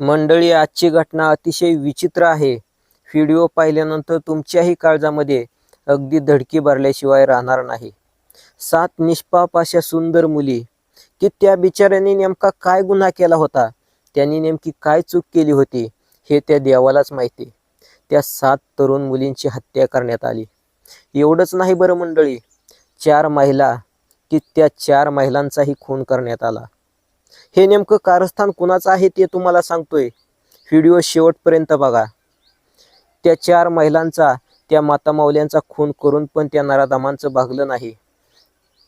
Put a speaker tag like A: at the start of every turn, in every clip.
A: मंडळी आजची घटना अतिशय विचित्र आहे. व्हिडिओ पाहिल्यानंतर तुमच्याही काळजामध्ये अगदी धडकी भरल्याशिवाय राहणार नाही. सात निष्पाप अशा सुंदर मुली की त्या बिचाऱ्याने नेमका काय गुन्हा केला होता? त्यांनी नेमकी काय चूक केली होती? हे त्या देवालाच माहिती. त्या सात तरुण मुलींची हत्या करण्यात आली. एवढंच नाही बरं मंडळी चार महिला की त्या चार महिलांचाही खून करण्यात आला. हे नेमकं कारस्थान कुणाचं आहे ते तुम्हाला सांगतोय. व्हिडिओ शेवटपर्यंत बघा. त्या चार महिलांचा त्या मातामावल्यांचा खून करून पण त्या नराधामांचं भागलं नाही.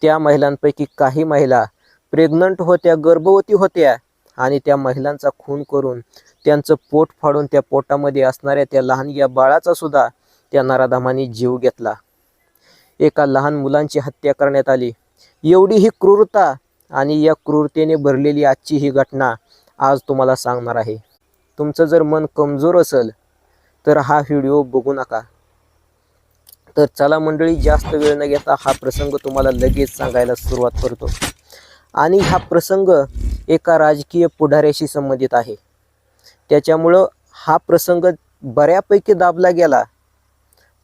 A: त्या महिलांपैकी काही महिला प्रेग्नंट होत्या गर्भवती होत्या आणि त्या महिलांचा खून करून त्यांचं पोट फाडून त्या पोटामध्ये असणाऱ्या त्या लहान या बाळाचा सुद्धा त्या नराधामांनी जीव घेतला. एका लहान मुलांची हत्या करण्यात आली. एवढी ही क्रूरता आणि या क्रूरतेने भरलेली आजची ही घटना आज तुम्हाला सांगणार आहे. तुमचं जर मन कमजोर असेल तर हा व्हिडिओ बघू नका. तर चला मंडळी जास्त वेळ न घेता हा प्रसंग तुम्हाला लगेच सांगायला सुरुवात करतो. आणि हा प्रसंग एका राजकीय पुढाऱ्याशी संबंधित आहे. त्याच्यामुळं हा प्रसंग बऱ्यापैकी दाबला गेला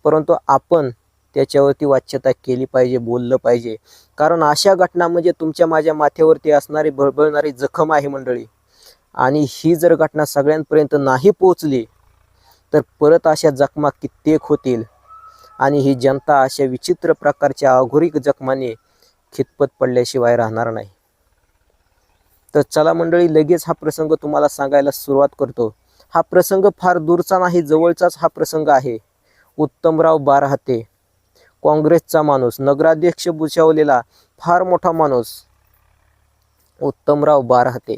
A: परंतु आपण त्याच्यावरती वाच्यता केली पाहिजे बोललं पाहिजे. कारण अशा घटना म्हणजे तुमच्या माझ्या माथ्यावरती असणारी बळबळणारी जखम आहे मंडळी. आणि ही जर घटना सगळ्यांपर्यंत नाही पोचली तर परत अशा जखमा कित्येक होतील. आणि ही जनता अशा विचित्र प्रकारच्या अघोरिक जखमाने खितपत पडल्याशिवाय राहणार नाही. तर चला मंडळी लगेच हा प्रसंग तुम्हाला सांगायला सुरुवात करतो. हा प्रसंग फार दूरचा नाही जवळचाच हा प्रसंग आहे. उत्तमराव बारहाते. काँग्रेसचा माणूस नगराध्यक्ष भूषवलेला फार मोठा माणूस उत्तमराव बारहाते.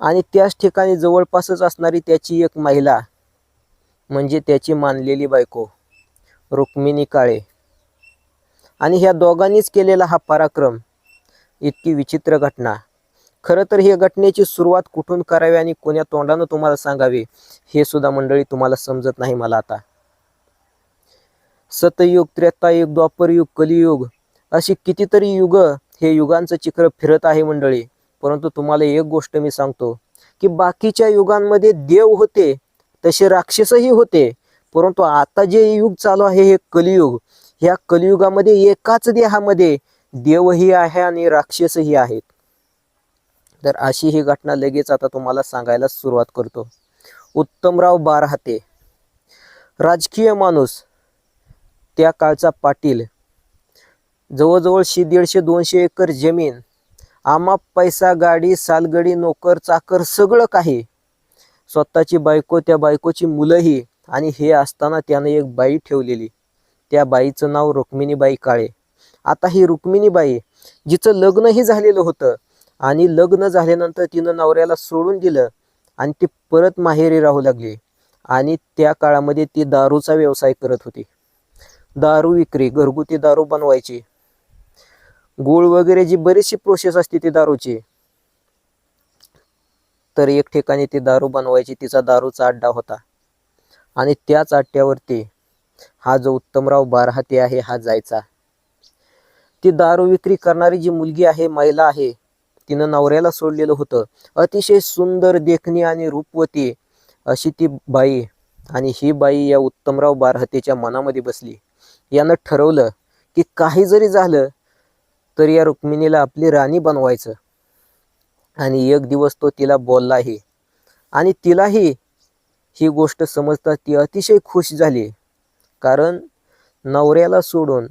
A: आणि त्याच ठिकाणी जवळपासच असणारी त्याची एक महिला म्हणजे त्याची मानलेली बायको रुक्मिणी काळे. आणि ह्या दोघांनीच केलेला हा पराक्रम इतकी विचित्र घटना. खरं तर ही घटनेची सुरुवात कुठून करावी आणि कोण्या तोंडानं तुम्हाला सांगावी हे सुद्धा मंडळी तुम्हाला समजत नाही मला आता. सतयुग त्रेतायुग द्वापरयुग कलियुग अशी कितीतरी युग हे युगांचं चित्र फिरत आहे मंडळी. परंतु तुम्हाला एक गोष्ट मी सांगतो की बाकीच्या युगांमध्ये देव होते तसे राक्षसही होते. परंतु आता जे युग चालू आहे हे कलियुग ह्या कलियुगामध्ये एकाच देहामध्ये देवही आहे आणि राक्षसही आहेत. तर अशी ही घटना लगेच आता तुम्हाला सांगायला सुरुवात करतो. उत्तमराव बारहाते राजकीय माणूस त्या काळचा पाटील. जवळजवळ शे दीडशे दोनशे एकर जमीन आमा पैसा गाडी सालगडी नोकर चाकर सगळं काही. स्वतःची बायको त्या बायकोची मुलंही आणि हे असताना त्यानं एक बाई ठेवलेली. त्या बाईचं नाव रुक्मिणीबाई काळे. आता ही रुक्मिणीबाई जिचं लग्नही झालेलं होतं आणि लग्न झाल्यानंतर तिनं नवऱ्याला सोडून दिलं आणि ती परत माहेरी राहू लागली. आणि त्या काळामध्ये ती दारूचा व्यवसाय करत होती. दारू विक्री घरगुती दारू बनवायची. गुळ वगैरे जी बरीचशी प्रोसेस असते ती दारूची. तर एक ठिकाणी ती दारू बनवायची तिचा दारूचा अड्डा होता. आणि त्याच अड्ड्यावरती हा जो उत्तमराव बारहाते आहे हा जायचा. ती दारू विक्री करणारी जी मुलगी आहे महिला आहे तिनं नवऱ्याला सोडलेलं होतं. अतिशय सुंदर देखणी आणि रूपवती अशी ती बाई आणि ही बाई या उत्तमराव बारहतेच्या मनामध्ये बसली. यानं ठरवलं की काही जरी झालं तर या रुक्मिणीला आपली राणी बनवायचं. आणि एक दिवस तो तिला बोललाही. आणि तिलाही ही गोष्ट समजता ती अतिशय खुश झाली. कारण नवऱ्याला सोडून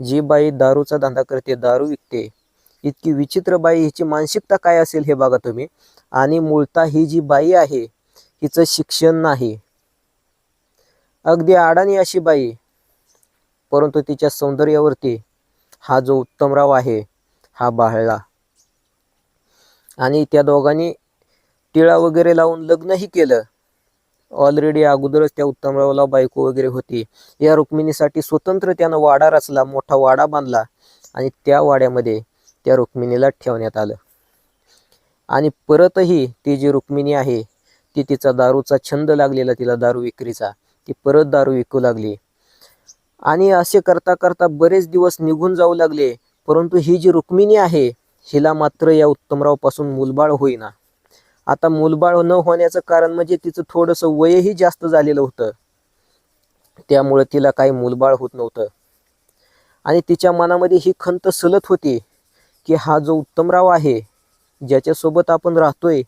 A: जी बाई दारूचा धंदा करते दारू विकते इतकी विचित्र बाई हिची मानसिकता काय असेल हे बघा तुम्ही. आणि मूळता ही जी बाई आहे हिचं शिक्षण नाही. अगदी अडाणी अशी बाई परंतु तिच्या सौंदर्यावरती हा जो उत्तमराव आहे हा बाळला. आणि त्या दोघांनी टिळा वगैरे लावून लग्नही केलं. ऑलरेडी अगोदरच त्या उत्तमरावला बायको वगैरे होती. या रुक्मिणीसाठी स्वतंत्र त्यानं वाडा रचला मोठा वाडा बांधला आणि त्या वाड्यामध्ये त्या रुक्मिणीला ठेवण्यात आलं. आणि परतही ती जी रुक्मिणी आहे ती तिचा दारूचा छंद लागलेला तिला दारू विक्रीचा ती परत दारू विकू लागली. आणि असे करता करता बरेच दिवस निघून जाऊ लागले परंतु ही जी रुक्मिणी आहे हिला मात्र या उत्तमरावपासून मूलबाळ मुलबाळ होईना. आता मूलबाळ न होण्याचं कारण म्हणजे तिचं थोडंसं वयही जास्त झालेलं होतं. त्यामुळं तिला काही मूलबाळ होत नव्हतं. आणि तिच्या मनामध्ये ही खंत सलत होती की हा जो उत्तमराव आहे ज्याच्यासोबत आपण राहतोय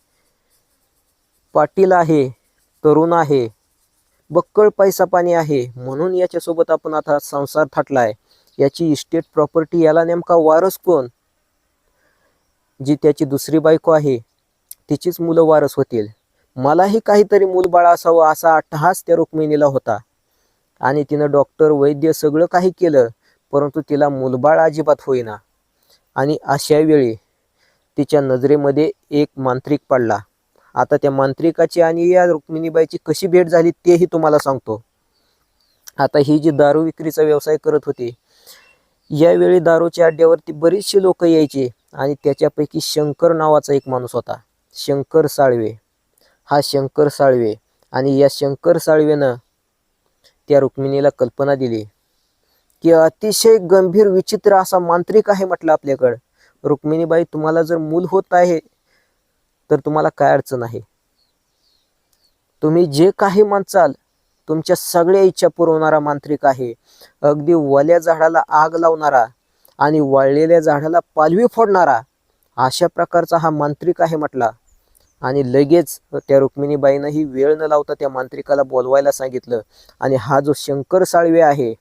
A: पाटील आहे तरुण आहे बक्कळ पैसा पाणी आहे. म्हणून याच्यासोबत आपण आता संसार थाटलाय. याची इस्टेट प्रॉपर्टी याला नेमका वारस कोण? जी त्याची दुसरी बायको आहे तिचीच मुलं वारस होतील. मलाही काहीतरी मूलबाळ असावं असा अट्टहास त्या रुक्मिणीला होता. आणि तिनं डॉक्टर वैद्य सगळं काही केलं परंतु तिला मूलबाळ अजिबात होईना. आणि अशा वेळी तिच्या नजरेमध्ये एक मांत्रिक पडला. आता त्या मांत्रिकाची आणि या रुक्मिणीबाईची कशी भेट झाली तेही तुम्हाला सांगतो. आता ही जी दारू विक्रीचा व्यवसाय करत होती यावेळी दारूच्या अड्ड्यावरती बरीचशी लोक यायचे आणि त्याच्यापैकी शंकर नावाचा एक माणूस होता शंकर साळवे. हा शंकर साळवे आणि या शंकर साळवेनं त्या रुक्मिणीला कल्पना दिली की अतिशय गंभीर विचित्र असा मांत्रिक आहे म्हटलं आपल्याकडं. रुक्मिणीबाई तुम्हाला जर मूल होत आहे तर तुम्हाला काय अडचण आहे? तुम्ही जे काही म्हणचाल तुमच्या सगळ्या इच्छा पुरवणारा मांत्रिक आहे. अगदी वल्या झाडाला आग लावणारा आणि वाळलेल्या झाडाला पालवी फोडणारा अशा प्रकारचा हा मांत्रिक आहे म्हटला. आणि लगेच त्या रुक्मिणीबाईनं वेळ न लावता त्या मांत्रिकाला बोलवायला सांगितलं. आणि हा जो शंकर साळवे आहे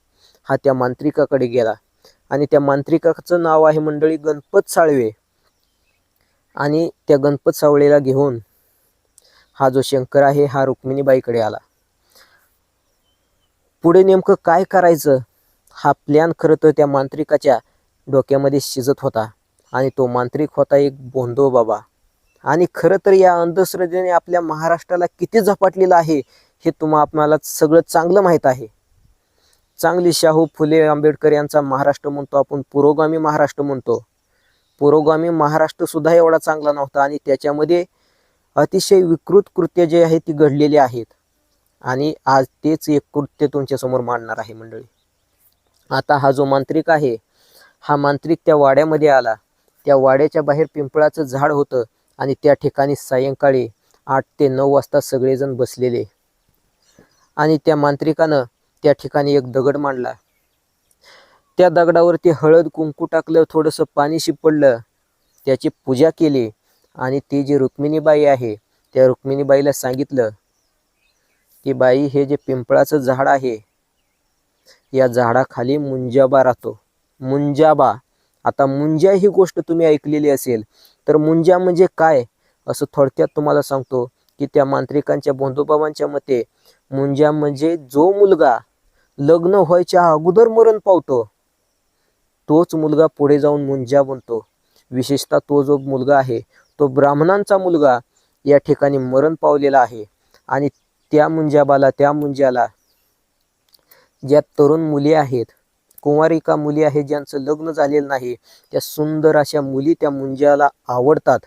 A: हा त्या मांत्रिकाकडे गेला. आणि त्या मांत्रिकाचं नाव आहे मंडळी गणपत साळवे. आणि त्या गणपत सावळेला घेऊन हा जो शंकर आहे हा रुक्मिणीबाईकडे आला. पुढे नेमकं काय करायचं? हा प्लॅन खरं तर त्या मांत्रिकाच्या डोक्यामध्ये शिजत होता आणि तो मांत्रिक होता एक बोंदो बाबा. आणि खरं तर या अंधश्रद्धेने आपल्या महाराष्ट्राला किती झपाटलेलं आहे हे तुम्हा आपणाला सगळं चांगलं माहीत आहे. चांगली शाहू फुले आंबेडकर यांचा महाराष्ट्र म्हणतो आपण पुरोगामी महाराष्ट्र म्हणतो. पुरोगामी महाराष्ट्र सुद्धा एवढा चांगला नव्हता आणि त्याच्यामध्ये अतिशय विकृत कृत्य जे आहे ती घडलेली आहेत. आणि आज तेच एक कृत्य तुमच्यासमोर मांडणार आहे मंडळी. आता हा जो मांत्रिक आहे हा मांत्रिक त्या वाड्यामध्ये आला. त्या वाड्याच्या बाहेर पिंपळाचं झाड होतं आणि त्या ठिकाणी सायंकाळी आठ ते नऊ वाजता सगळेजण बसलेले. आणि त्या मांत्रिकानं त्या ठिकाणी एक दगड मांडला. त्या दगडावरती हळद कुंकू टाकलं थोडंसं पाणी शिपडलं. त्याची पूजा केली आणि ती जी रुक्मिणीबाई आहे त्या रुक्मिणीबाईला सांगितलं की बाई हे जे पिंपळाचं झाड आहे या झाडाखाली मुंजाबा राहतो. मुंजाबा. आता मुंजा ही गोष्ट तुम्ही ऐकलेली असेल तर मुंजा म्हणजे काय? असं थोडक्यात तुम्हाला सांगतो की त्या मांत्रिकांच्या बंधुबाबांच्या मते मुंजा म्हणजे जो मुलगा लग्न व्हायच्या अगोदर मरण पावतो. तोच मुलगा पुढे जाऊन मुंजा बनतो. विशेषतः तो जो मुलगा आहे तो ब्राह्मणांचा मुलगा या ठिकाणी मरण पावलेला आहे. आणि त्या मुंजाबाला त्या मुंज्याला ज्या तरुण मुली आहेत कुंवारिका मुली आहेत ज्यांचं लग्न झालेलं नाही त्या सुंदर अशा मुली त्या मुंज्याला आवडतात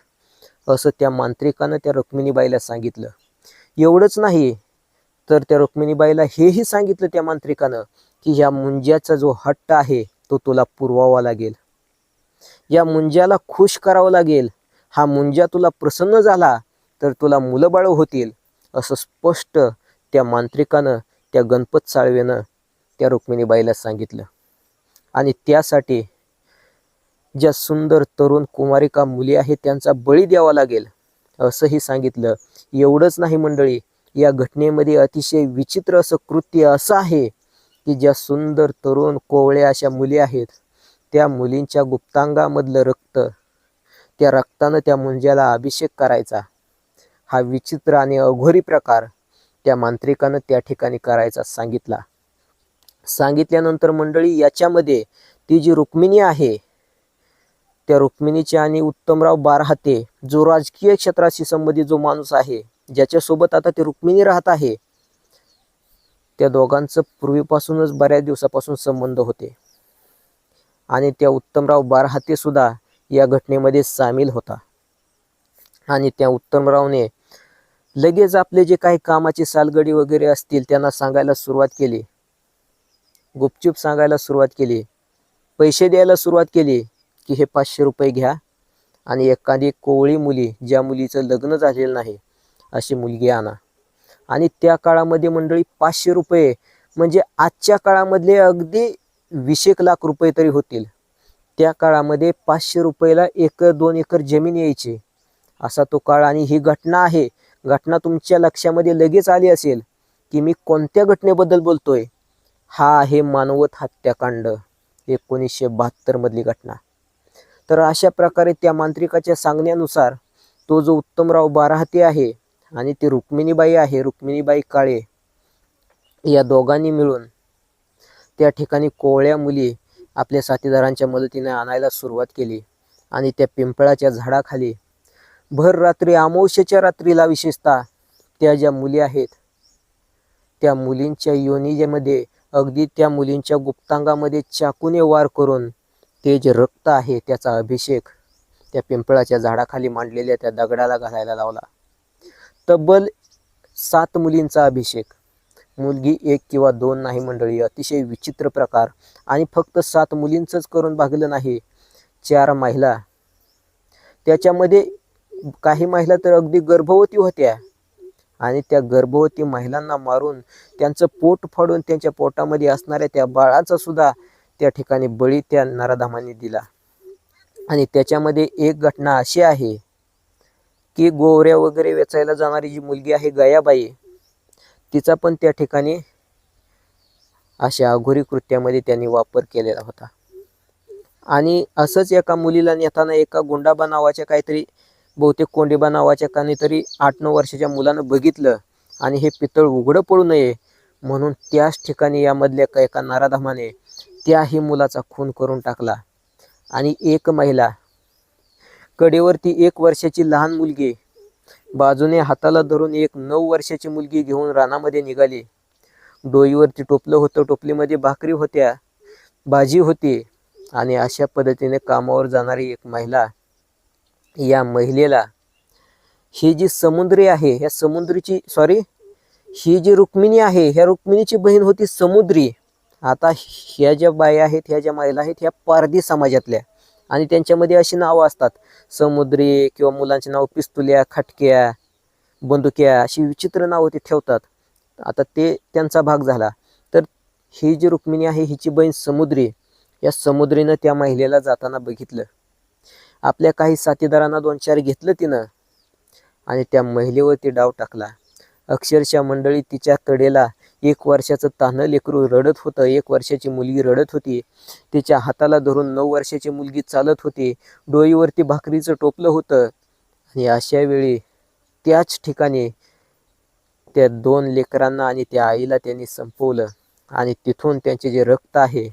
A: असं त्या मांत्रिकानं त्या रुक्मिणीबाईला सांगितलं. एवढंच नाही तर त्या रुक्मिणीबाईला हेही सांगितलं त्या मांत्रिकानं की ह्या मुंज्याचा जो हट्ट आहे तो तुला पुरवावा लागेल. या मुंज्याला खुश करावं लागेल. हा मुंजा तुला प्रसन्न झाला तर तुला मुलंबाळ होतील असं स्पष्ट त्या मांत्रिकानं त्या गणपत साळवेनं त्या रुक्मिणीबाईला सांगितलं. आणि त्यासाठी ज्या सुंदर तरुण कुमारिका मुली आहेत त्यांचा बळी द्यावा लागेल असंही सांगितलं. एवढंच नाही मंडळी या घटनेमध्ये अतिशय विचित्र असं कृत्य असं आहे की ज्या सुंदर तरुण कोवळ्या अशा मुली आहेत त्या मुलींच्या गुप्तांगामधलं रक्त त्या रक्तानं त्या मुंज्याला अभिषेक करायचा. हा विचित्र आणि अघोरी प्रकार त्या मांत्रिकानं त्या ठिकाणी करायचा सांगितला. सांगितल्यानंतर मंडळी याच्यामध्ये ती जी रुक्मिणी आहे त्या रुक्मिणीचे आणि उत्तमराव बारहाते जो राजकीय क्षेत्राशी संबंधित जो माणूस आहे ज्याच्यासोबत आता ती रुक्मिणी राहत आहे त्या दोघांचं पूर्वीपासूनच बऱ्याच दिवसापासून संबंध होते. आणि त्या उत्तमराव बारहातेसुद्धा या घटनेमध्ये सामील होता. आणि त्या उत्तमरावने लगेच आपले जे काही कामाची सालगडी वगैरे असतील त्यांना सांगायला सुरुवात केली. गुपचूप सांगायला सुरुवात केली. पैसे द्यायला सुरुवात केली की हे पाचशे रुपये घ्या आणि एखादी कोवळी मुली ज्या मुलीचं लग्न झालेलं नाही अशी मुलगी आणा. आणि त्या काळामध्ये मंडळी पाचशे रुपये म्हणजे आजच्या काळामधले अगदी वीस एक लाख रुपये तरी होतील. त्या काळामध्ये पाचशे रुपयाला एकर दोन एकर जमीन यायची. असा तो काळ आणि ही घटना आहे. घटना तुमच्या लक्षामध्ये लगेच आली असेल की मी कोणत्या घटनेबद्दल बोलतोय? हा आहे मानवत हत्याकांड एकोणीसशे बहात्तरमधली घटना. तर अशा प्रकारे त्या मांत्रिकाच्या सांगण्यानुसार तो जो उत्तमराव बाराहते आहे आणि ती रुक्मिणीबाई आहे रुक्मिणीबाई काळे. या दोघांनी मिळून त्या ठिकाणी कोवळ्या मुली आपल्या साथीदारांच्या मदतीने आणायला सुरुवात केली आणि त्या पिंपळाच्या झाडाखाली भर रात्री अमावस्येच्या रात्रीला विशेषतः त्या ज्या मुली आहेत त्या मुलींच्या योनिजेमध्ये अगदी त्या मुलींच्या गुप्तांगामध्ये चाकूने वार करून ते जे रक्त आहे त्याचा अभिषेक त्या पिंपळाच्या झाडाखाली मांडलेल्या त्या दगडाला घालायला लावला. तब्बल सात मुलींचा अभिषेक. मुलगी एक किंवा दोन नाही मंडळी अतिशय विचित्र प्रकार आणि फक्त सात मुलींचंच करून भागलं नाही. चार महिला. त्याच्यामध्ये काही महिला तर अगदी गर्भवती होत्या आणि त्या गर्भवती महिलांना मारून त्यांचं पोट फाडून त्यांच्या पोटामध्ये असणाऱ्या त्या बाळाचा सुद्धा त्या ठिकाणी बळी त्या नराधामांनी दिला. आणि त्याच्यामध्ये एक घटना अशी आहे की गोवऱ्या वगैरे वेचायला जाणारी जी मुलगी आहे गयाबाई तिचा पण त्या ठिकाणी अशा अघोरी कृत्यामध्ये त्यांनी वापर केलेला होता. आणि असंच एका मुलीला नेताना एका गुंडाबा नावाच्या काहीतरी बहुतेक कोंडीबा नावाच्या काहीतरी आठ नऊ वर्षाच्या मुलानं बघितलं आणि हे पितळ उघडं पडू नये म्हणून त्याच ठिकाणी यामधल्या का एका नाराधामाने त्याही मुलाचा खून करून टाकला. आणि एक महिला कडेवरती एक वर्षाची लहान मुलगी. बाजूने हाताला धरून एक नऊ वर्षाची मुलगी घेऊन रानामध्ये निघाली. डोईवरती टोपलं होतं टोपलीमध्ये भाकरी होत्या भाजी होती आणि अशा पद्धतीने कामावर जाणारी एक महिला या महिलेला ही जी समुद्री आहे ह्या समुद्रीची सॉरी ही जी रुक्मिणी आहे ह्या रुक्मिणीची बहीण होती समुद्री. आता ह्या ज्या बाया आहेत ह्या ज्या महिला आहेत ह्या पारधी समाजातल्या. आणि त्यांच्यामध्ये अशी नावं असतात. समुद्री किंवा मुलांची नाव पिस्तुल्या खटक्या बंदुक्या अशी विचित्र नावं ते ठेवतात. आता ते त्यांचा भाग झाला. तर ही जी रुक्मिणी आहे हिची बहीण समुद्री या समुद्रीनं त्या महिलेला जाताना बघितलं. आपल्या काही साथीदारांना दोन चार घेतलं तिनं आणि त्या महिलेवरती डाव टाकला. अक्षरशः मंडळी तिच्या कडेला एक वर्षाचं तान्हं लेकरू रडत होतं. एक वर्षाची मुलगी रडत होती. तिच्या हाताला धरून नऊ वर्षाची मुलगी चालत होती. डोईवरती भाकरीचं टोपलं होतं. आणि अशा वेळी त्याच ठिकाणी त्या दोन लेकरांना आणि त्या आईला त्यांनी संपवलं. आणि तिथून त्यांचे जे रक्त आहे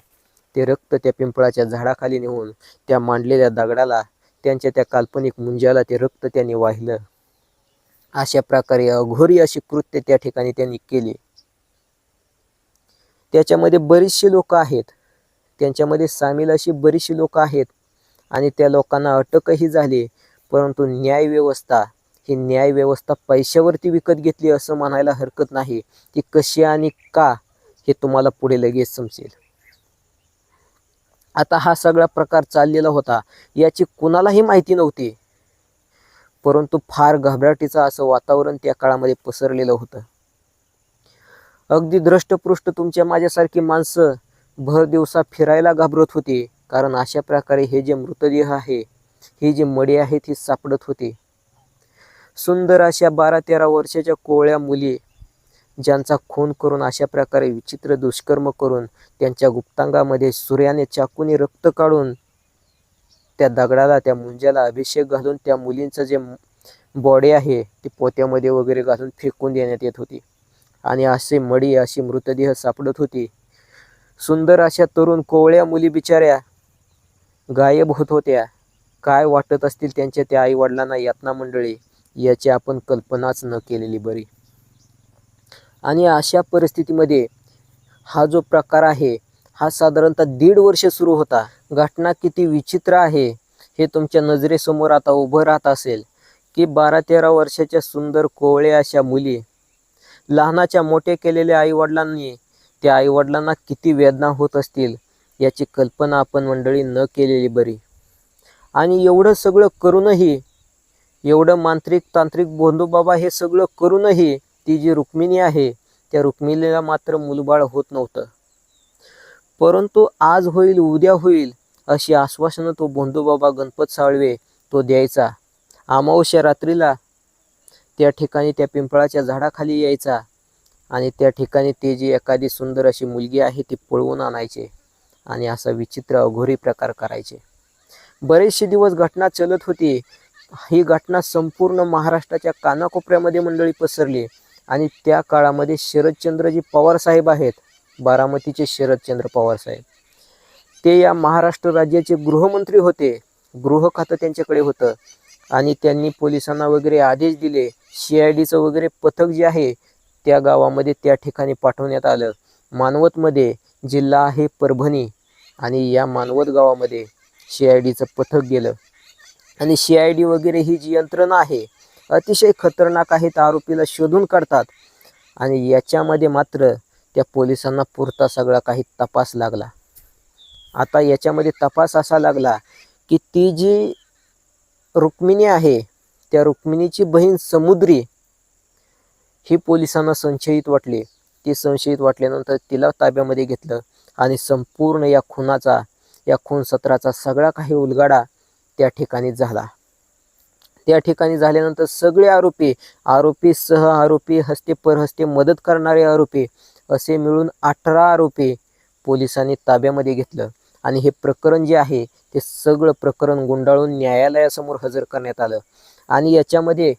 A: ते रक्त त्या पिंपळाच्या झाडाखाली नेऊन त्या मांडलेल्या दगडाला त्यांच्या त्या काल्पनिक मुंजाला ते रक्त त्यांनी वाहिलं. अशा प्रकारे अघोरी अशी कृत्य त्या ठिकाणी त्यांनी केली. त्याच्यामध्ये बरीचशी लोक आहेत. त्यांच्यामध्ये सामील अशी बरीचशी लोक आहेत. आणि त्या लोकांना अटकही झाली. परंतु न्याय व्यवस्था ही न्याय व्यवस्था पैशावरती विकत घेतली असं म्हणायला हरकत नाही. ती कशी आणि का हे तुम्हाला पुढे लगेच समजेल. आता हा सगळा प्रकार चाललेला होता. याची कुणालाही माहिती नव्हती. परंतु फार घबराटीचं असं वातावरण त्या काळामध्ये पसरलेलं होतं. अगदी द्रष्टपृष्ट तुमच्या माझ्यासारखी माणसं भर दिवसा फिरायला घाबरत होती कारण अशा प्रकारे हे जे मृतदेह आहे ही जी मडे आहेत ही सापडत होती. सुंदर अशा बारा तेरा वर्षाच्या कोवळ्या मुली ज्यांचा खून करून अशा प्रकारे विचित्र दुष्कर्म करून त्यांच्या गुप्तांगामध्ये सूर्याने चाकूने रक्त काढून त्या दगडाला त्या मुंज्याला अभिषेक घालून त्या मुलींचं जे बॉडी आहे ती पोत्यामध्ये वगैरे घालून फेकून देण्यात येत होती. आणि असे मडी अशी मृतदेह सापडत होती. सुंदर अशा तरुण कोवळ्या मुली बिचाऱ्या गायब होत होत्या. काय वाटत असतील त्यांच्या त्या आईवडिलांना यातना मंडळी? याची आपण कल्पनाच न केलेली बरी. आणि अशा परिस्थितीमध्ये हा जो प्रकार आहे हा साधारणतः दीड वर्ष सुरू होता. घटना किती विचित्र आहे हे तुमच्या नजरेसमोर आता उभं राहत असेल. की बारा तेरा वर्षाच्या सुंदर कोवळ्या अशा मुली लहानाच्या मोठे केलेल्या आईवडिलांनी त्या आईवडिलांना किती वेदना होत असतील याची कल्पना आपण मंडळी न केलेली बरी. आणि एवढं सगळं करूनही एवढं मांत्रिक तांत्रिक बोंधूबाबा हे सगळं करूनही ती जी रुक्मिणी आहे त्या रुक्मिणीला मात्र मुलबाळ होत नव्हतं. परंतु आज होईल उद्या होईल अशी आश्वासनं तो बोंधूबाबा गणपत साळवे तो द्यायचा. अमावस्या रात्रीला त्या ठिकाणी त्या पिंपळाच्या झाडाखाली यायचा. आणि त्या ठिकाणी ते जी एखादी सुंदर अशी मुलगी आहे ती पळवून आणायचे आणि असा विचित्र अघोरी प्रकार करायचे. बरेचसे दिवस घटना चलत होती. ही घटना संपूर्ण महाराष्ट्राच्या कानाकोपऱ्यामध्ये मंडळी पसरली आणि त्या काळामध्ये शरदचंद्रजी पवार साहेब आहेत बारामतीचे शरदचंद्र पवार साहेब. ते या महाराष्ट्र राज्याचे गृहमंत्री होते. गृह खातं त्यांच्याकडे होतं आणि त्यांनी पोलिसांना वगैरे आदेश दिले. सी आय डीचं वगैरे पथक जे आहे त्या गावामध्ये त्या ठिकाणी पाठवण्यात आलं. मानवतमध्ये जिल्हा आहे परभणी आणि या मानवत गावामध्ये सी आय डीचं पथक गेलं. आणि सी आय डी वगैरे ही जी यंत्रणा आहे अतिशय खतरनाक आहे त्या आरोपीला शोधून काढतात. आणि याच्यामध्ये मात्र त्या पोलिसांना पुरता सगळा काही तपास लागला. आता याच्यामध्ये तपास असा लागला की ती जी रुक्मिणी आहे त्या रुक्मिणीची बहीण समुद्री ही पोलिसांना संशयित वाटली. ती संशयित वाटल्यानंतर तिला ताब्यामध्ये घेतलं आणि संपूर्ण या खुनाचा या खून सत्राचा सगळा काही उलगाडा त्या ठिकाणी झाला. त्या ठिकाणी झाल्यानंतर सगळे आरोपी आरोपी सह आरोपी हस्ते परहस्ते मदत करणारे आरोपी असे मिळून अठरा आरोपी पोलिसांनी ताब्यामध्ये घेतलं. आणि हे प्रकरण जे आहे ते सगळं प्रकरण गुंडाळून न्यायालयासमोर हजर करण्यात आलं. आणि याच्यामध्ये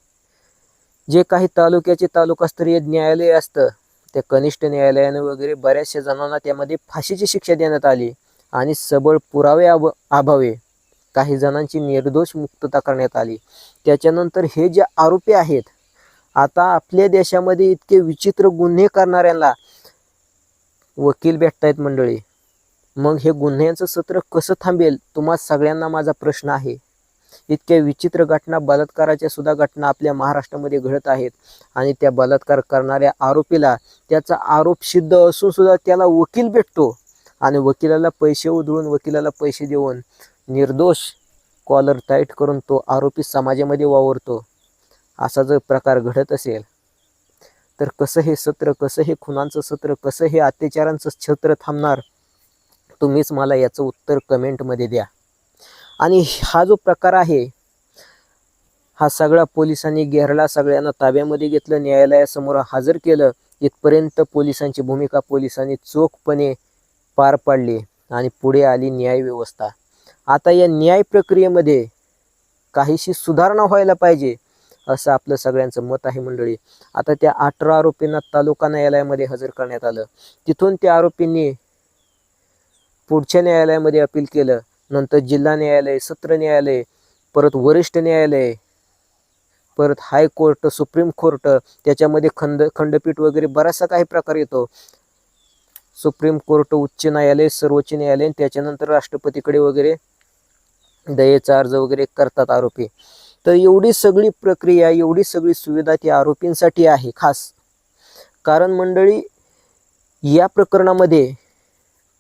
A: जे काही तालुक्याचे तालुकास्तरीय न्यायालय असतं त्या कनिष्ठ न्यायालयानं वगैरे बऱ्याचशा जणांना त्यामध्ये फाशीची शिक्षा देण्यात आली आणि सबळ पुरावे अभ अभावे काही जणांची निर्दोष मुक्तता करण्यात आली. त्याच्यानंतर हे जे आरोपी आहेत आता आपल्या देशामध्ये इतके विचित्र गुन्हे करणाऱ्यांना वकील भेटतायत मंडळी. मग हे गुन्ह्यांचं सत्र कसं थांबेल तुम्हा सगळ्यांना माझा प्रश्न आहे. इतक्या विचित्र घटना बलात्काराच्या सुद्धा घटना आपल्या महाराष्ट्रामध्ये घडत आहेत. आणि त्या बलात्कार करणाऱ्या आरोपीला त्याचा आरोप सिद्ध असून सुद्धा त्याला वकील भेटतो. आणि वकिलाला पैसे उधळून वकिलाला पैसे देऊन निर्दोष कॉलर टाईट करून तो आरोपी समाजामध्ये वावरतो. असा जर प्रकार घडत असेल तर कसं हे सत्र कसं हे खुनांचं सत्र कसं हे अत्याचारांचं छत्र थांबणार? तुम्हीच मला याचं उत्तर कमेंटमध्ये द्या. आणि हा जो प्रकार आहे हा सगळा पोलिसांनी घेरला सगळ्यांना ताब्यामध्ये घेतलं न्यायालयासमोर हजर केलं इथपर्यंत पोलिसांची भूमिका पोलिसांनी चोखपणे पार पाडली आणि पुढे आली न्याय व्यवस्था. आता या न्याय प्रक्रियेमध्ये काहीशी सुधारणा व्हायला पाहिजे असं आपलं सगळ्यांचं मत आहे मंडळी. आता त्या अठरा आरोपींना तालुका न्यायालयामध्ये हजर करण्यात आलं. तिथून त्या आरोपींनी पुढच्या न्यायालयामध्ये अपील केलं. नंतर जिल्हा न्यायालय सत्र न्यायालय परत वरिष्ठ न्यायालय परत हायकोर्ट सुप्रीम कोर्ट त्याच्यामध्ये खंड खंडपीठ वगैरे बराचसा काही प्रकार येतो. सुप्रीम कोर्ट उच्च न्यायालय सर्वोच्च न्यायालय त्याच्यानंतर राष्ट्रपतीकडे वगैरे दयेचा अर्ज वगैरे करतात आरोपी. तर एवढी सगळी प्रक्रिया एवढी सगळी सुविधा ती आरोपींसाठी आहे खास. कारण मंडळी या प्रकरणामध्ये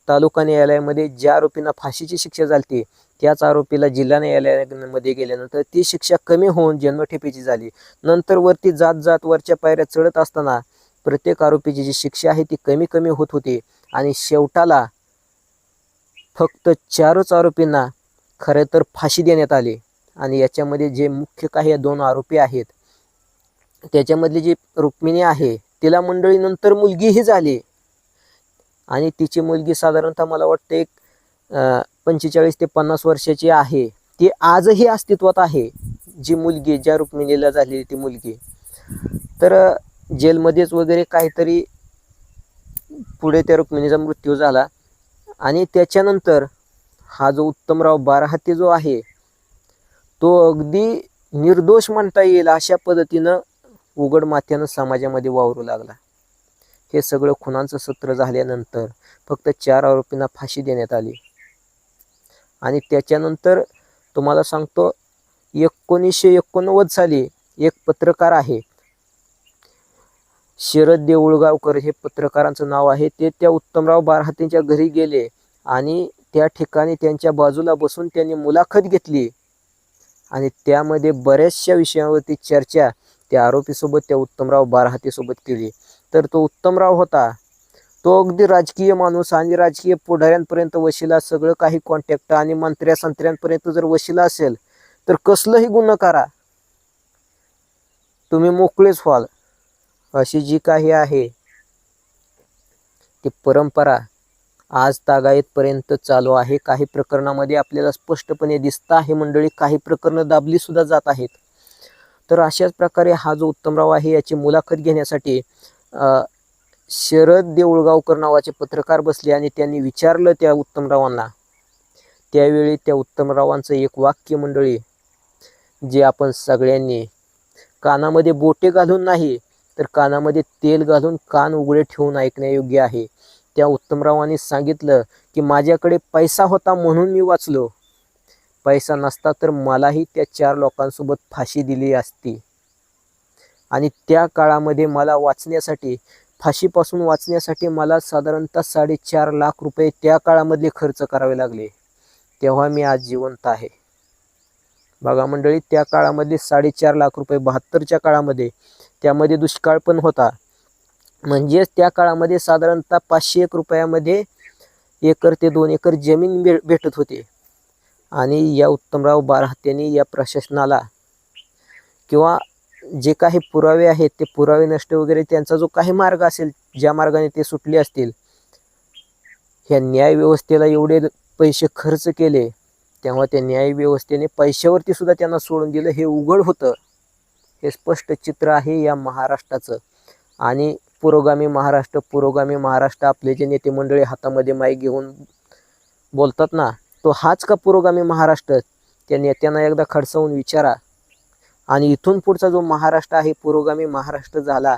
A: तालुका न्यायालयामध्ये ज्या आरोपींना फाशीची शिक्षा झाली त्याच आरोपीला जिल्हा न्यायालयामध्ये गेल्यानंतर ती शिक्षा कमी होऊन जन्मठेपेची झाली. नंतर वरती जात जात वरच्या पायऱ्या चढत असताना प्रत्येक आरोपीची जी शिक्षा आहे ती कमी कमी होत होती आणि शेवटाला फक्त चारच आरोपींना खरे तर फाशी देण्यात आली आणि याच्यामध्ये जे मुख्य काही दोन आरोपी आहेत त्याच्यामधली जी रुक्मिणी आहे तिला मंडळीनंतर मुलगीही झाली. आणि तिची मुलगी साधारणतः मला वाटतं एक पंचेचाळीस ते पन्नास वर्षाची आहे. ती आजही अस्तित्वात आहे जी मुलगी ज्या रुक्मिणीला झालेली ती मुलगी. तर जेलमध्येच वगैरे काहीतरी पुढे त्या रुक्मिणीचा मृत्यू झाला. आणि त्याच्यानंतर हा जो उत्तमराव बाराहती जो आहे तो अगदी निर्दोष म्हणता येईल अशा पद्धतीनं उघड माथ्यानं समाजामध्ये वावरू लागला. हे सगळं खुनांचं सत्र झाल्यानंतर फक्त चार आरोपींना फाशी देण्यात आली. आणि त्याच्यानंतर तुम्हाला सांगतो एकोणीसशे एकोणनव्वद साली एक पत्रकार आहे. शरद देऊळगावकर हे पत्रकारांचं नाव आहे. ते त्या उत्तमराव बारहातेंच्या घरी गेले आणि त्या ठिकाणी त्यांच्या बाजूला बसून त्यांनी मुलाखत घेतली. आणि त्यामध्ये बऱ्याचशा विषयावरती चर्चा त्या आरोपीसोबत त्या उत्तमराव बारहातेसोबत केली. तर तो उत्तमराव होता. तो अगदी राजकीय माणूस आणि राजकीय पुढाऱ्यांपर्यंत वशिला सगळं काही कॉन्टॅक्ट आणि मंत्र्या संत्र्यांपर्यंत जर वशिला असेल तर कसलंही गुन्हा करा. तुम्ही मोकळेच व्हाल. अशी जी काही आहे ती परंपरा आज तागायतपर्यंत चालू आहे. काही प्रकरणामध्ये आपल्याला स्पष्टपणे दिसतं आहे मंडळी काही प्रकरणं दाबली सुद्धा जात आहेत. तर अशाच प्रकारे हा जो उत्तमराव आहे याची मुलाखत घेण्यासाठी शरद देऊळगावकर नावाचे पत्रकार बसले आणि त्यांनी विचारलं त्या उत्तमरावांना. त्यावेळी त्या उत्तमरावांचं एक वाक्य मंडळी जे आपण सगळ्यांनी कानामध्ये बोटे घालून नाही तर कानामध्ये तेल घालून कान उघडे ठेवून ऐकण्यायोग्य आहे. त्या उत्तमरावांनी सांगितलं की माझ्याकडे पैसा होता म्हणून मी वाचलो. पैसा नसता तर मलाही त्या चार लोकांसोबत फाशी दिली असती. आणि त्या काळामध्ये मला वाचण्यासाठी फाशीपासून वाचण्यासाठी मला साधारणतः साडेचार लाख रुपये त्या काळामधले खर्च करावे लागले. तेव्हा मी आज जिवंत आहे. बघा मंडळी त्या काळामध्ये साडेचार लाख रुपये बहात्तरच्या काळामध्ये त्यामध्ये दुष्काळ पण होता. म्हणजेच त्या काळामध्ये साधारणतः पाचशे एक रुपयामध्ये एकर ते दोन एकर जमीन भे भेटत होते. आणि या उत्तमराव बारहत्यांनी या प्रशासनाला किंवा जे काही पुरावे आहेत ते पुरावे नष्ट वगैरे त्यांचा जो काही मार्ग असेल ज्या मार्गाने ते सुटले असतील ह्या न्यायव्यवस्थेला एवढे पैसे खर्च केले तेव्हा त्या न्यायव्यवस्थेने पैशावरती सुद्धा त्यांना सोडून दिलं हे उघड होतं. हे स्पष्ट चित्र आहे या महाराष्ट्राचं. आणि पुरोगामी महाराष्ट्र पुरोगामी महाराष्ट्र आपले जे नेते मंडळी हातामध्ये माई घेऊन बोलतात ना तो हाच का पुरोगामी महाराष्ट्र? त्या नेत्यांना एकदा खडसावून विचारा. आणि इथून पुढचा जो महाराष्ट्र आहे पुरोगामी महाराष्ट्र झाला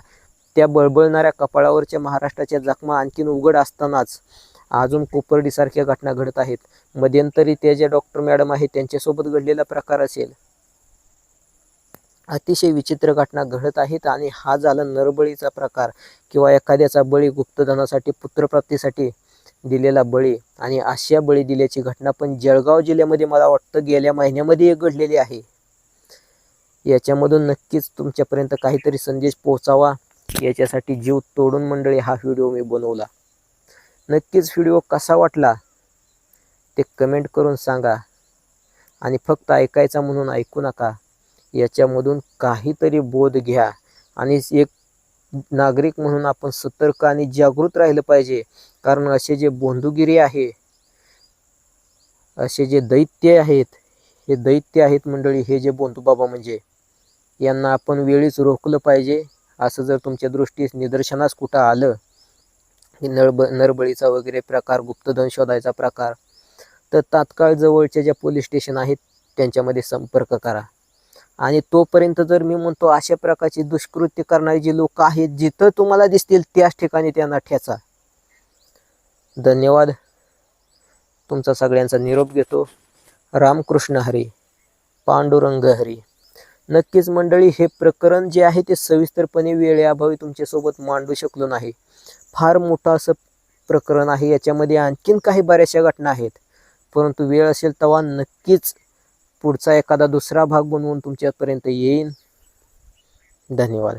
A: त्या बळबळणाऱ्या कपाळावरच्या महाराष्ट्राच्या जखमा आणखीन उघड असतानाच अजून कोपर्डीसारख्या घटना घडत आहेत. मध्यंतरी त्या ज्या डॉक्टर मॅडम आहेत त्यांच्यासोबत घडलेला प्रकार असेल. अतिशय विचित्र घटना घडत आहेत आणि हा झाला नरबळीचा प्रकार किंवा एखाद्याचा बळी गुप्तधनासाठी पुत्रप्राप्तीसाठी दिलेला बळी. आणि अशा बळी दिल्याची घटना पण जळगाव जिल्ह्यामध्ये मला वाटतं गेल्या महिन्यामध्ये एक घडलेली आहे. याच्यामधून नक्कीच तुमच्यापर्यंत काहीतरी संदेश पोहोचावा. याच्यासाठी जीव तोडून मंडळी हा व्हिडिओ मी बनवला. नक्कीच व्हिडिओ कसा वाटला? ते कमेंट करून सांगा. आणि फक्त ऐकायचा म्हणून ऐकू नका. याच्यामधून काहीतरी बोध घ्या. आणि एक नागरिक म्हणून आपण सतर्क आणि जागृत राहिलं पाहिजे. कारण असे जे बोंधुगिरी आहे असे जे दैत्य आहेत हे दैत्य आहेत मंडळी हे जे बोंधुबाबा म्हणजे यांना आपण वेळीच रोखलं पाहिजे असं जर तुमच्या दृष्टीस निदर्शनास कुठं आलं की नळब नरबळीचा वगैरे प्रकार गुप्तधन शोधायचा प्रकार तर तात्काळ जवळच्या ज्या पोलीस स्टेशन आहेत त्यांच्यामध्ये संपर्क करा. आणि तोपर्यंत जर मी म्हणतो अशा प्रकारची दुष्कृत्य करणारी जी लोक आहेत जिथं तुम्हाला दिसतील त्याच ठिकाणी त्यांना ठेचा. धन्यवाद. तुमचा सगळ्यांचा निरोप घेतो. रामकृष्ण हरी. पांडुरंग हरी. नक्कीच मंडळी हे प्रकरण जे आहे ते सविस्तरपणे वेळेअभावी तुमच्यासोबत मांडू शकलो नाही. फार मोठं असं प्रकरण आहे. याच्यामध्ये आणखीन काही बऱ्याचशा घटना आहेत. परंतु वेळ असेल तेव्हा नक्कीच पुढचा एखादा दुसरा भाग बनवून तुमच्यापर्यंत येईन. धन्यवाद.